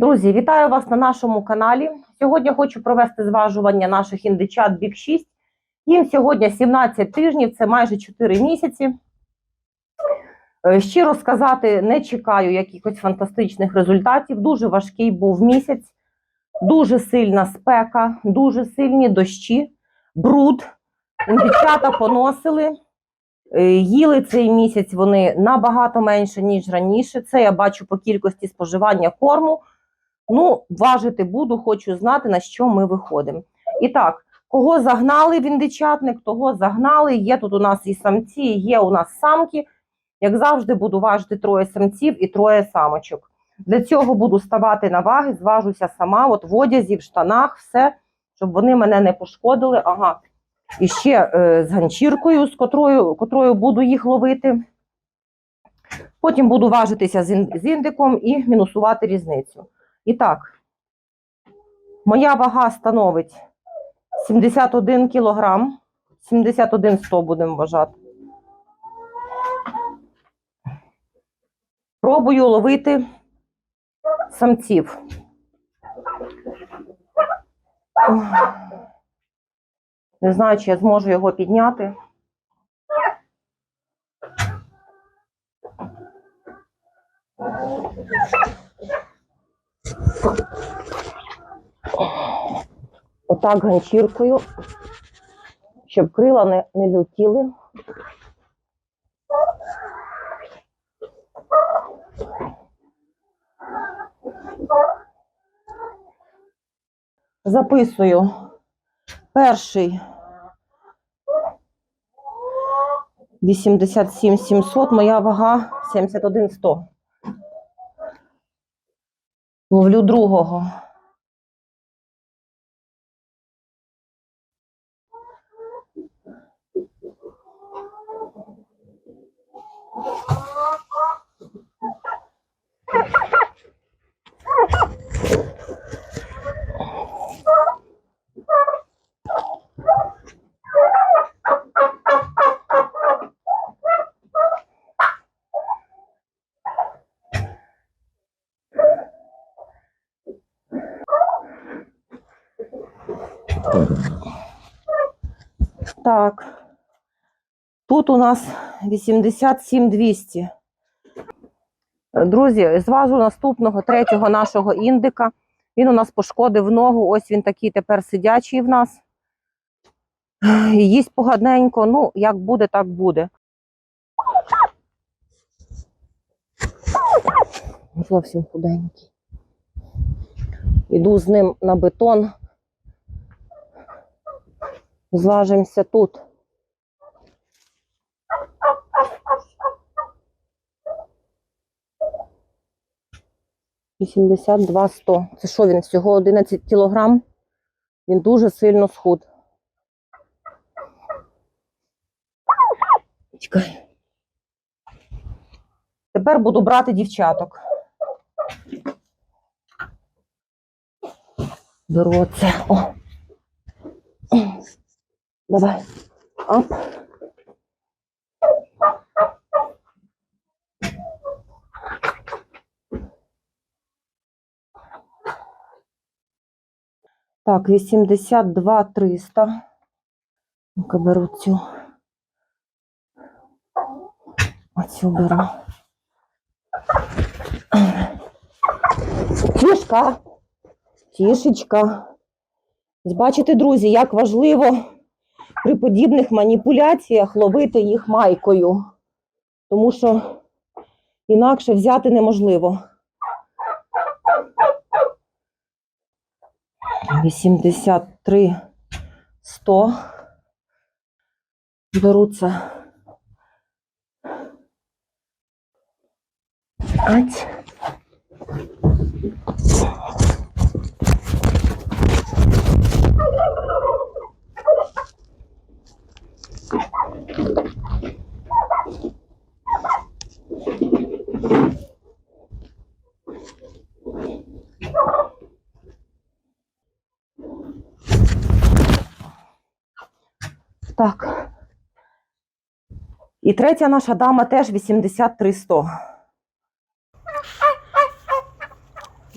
Друзі, вітаю вас на нашому каналі. Сьогодні хочу провести зважування наших індичат Бік 6. Їм сьогодні 17 тижнів, це майже 4 місяці. Е, Щиро сказати, не чекаю якихось фантастичних результатів. Дуже важкий був місяць, дуже сильна спека, дуже сильні дощі, бруд. Дівчата поносили. Е, Їли цей місяць вони набагато менше, ніж раніше. Це я бачу по кількості споживання корму. Ну, важити буду, хочу знати, на що ми виходимо. І так, кого загнали в індичатник, того загнали. Є тут у нас і самці, є у нас самки. Як завжди, буду важити троє самців і троє самочок. Для цього буду ставати на ваги, зважуся сама, от в одязі, в штанах, все, щоб вони мене не пошкодили. Ага. І ще е, з ганчіркою, з котрою, котрою буду їх ловити. Потім буду важитися з, індиком і мінусувати різницю. І так, моя вага становить 71 кілограм, 71 100 будемо вважати. Пробую ловити самців. Не знаю, чи я зможу його підняти. Отак ганчіркою, щоб крила не, не летіли. Записую перший 87 700, моя вага 71 100. Ловлю другого. Так. Тут у нас 87 200. Е, Друзі, зважу наступного третього нашого індика. Він у нас пошкодив ногу. Ось він такий тепер сидячий в нас. Їсть погадненько. Ну, як буде, так буде. Зовсім худенький. Іду з ним на бетон. Зважимося тут. Вісімдесят два сто. Це що він? Всього 11 кілограм. Він дуже сильно схуд. Чекай. Тепер буду брати дівчаток. Беру оце. О. Давай. Оп. Так, 82 300. Ну-ка беру цю. Оцю беру. Тішка. Тішечка. Бачите, друзі, як важливо при подібних маніпуляціях ловити їх майкою, тому що інакше взяти неможливо. 83 100 беруться. Ать. Так. І третя наша дама теж 83 100.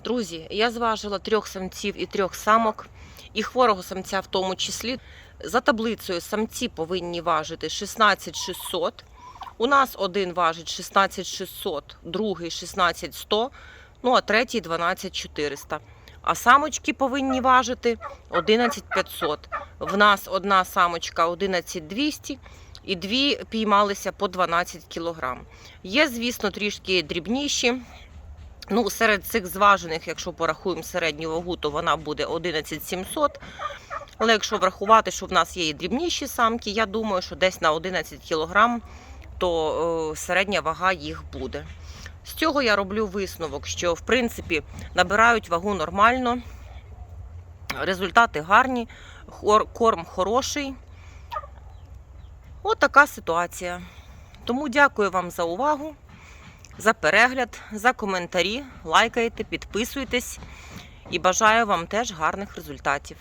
Друзі, я зважила трьох самців і трьох самок, і хворого самця в тому числі. За таблицею самці повинні важити 16600. У нас один важить 16600, другий 16100, ну а третій 12400. А самочки повинні важити 11500. В нас одна самочка 11200 і дві піймалися по 12 кг. Є, звісно, трішки дрібніші. Ну, серед цих зважених, якщо порахуємо середню вагу, то вона буде 11700. Але якщо врахувати, що в нас є і дрібніші самки, я думаю, що десь на 11 кг то е, середня вага їх буде. З цього я роблю висновок, що в принципі набирають вагу нормально, результати гарні, корм хороший. От така ситуація. Тому дякую вам за увагу, за перегляд, за коментарі. Лайкайте, підписуйтесь і бажаю вам теж гарних результатів.